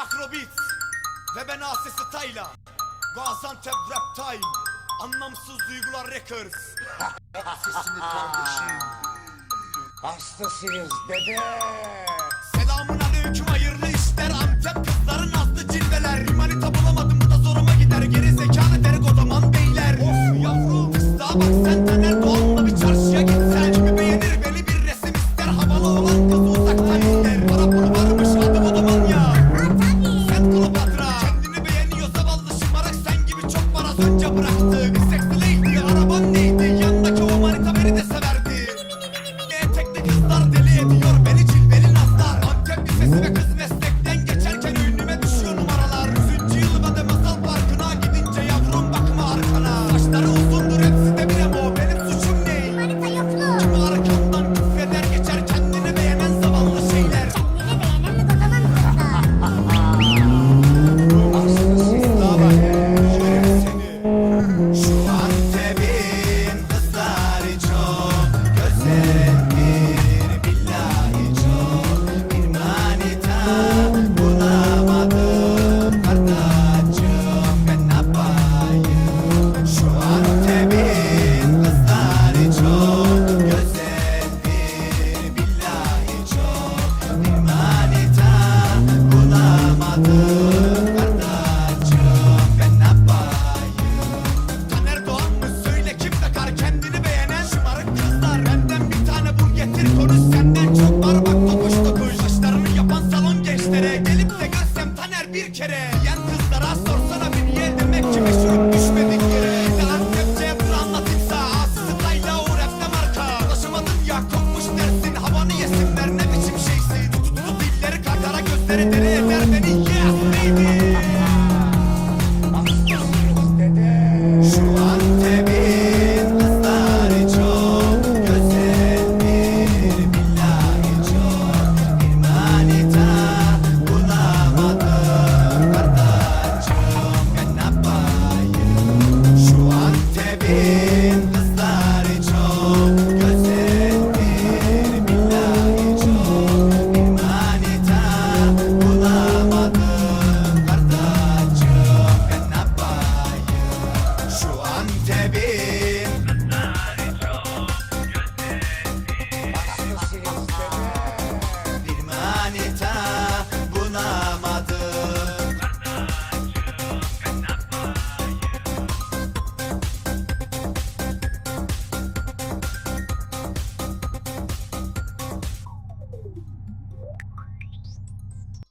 Makrobit ve ben Asesi Tayla Gaziantep Rap Time. Anlamsız Duygular Records. Sesini kardeşim. Hastasıyız dede. Selamun aleyküm hayırlı işler. Antep kızların aslı cilveler. Rimanita bulamadım bu da zoruma gider. Geri zekanı derik o zaman beyler. Of yavrum kız bak sen Taner Bıraktığı Yer kızlara sorsana bir niye demek kime sürüp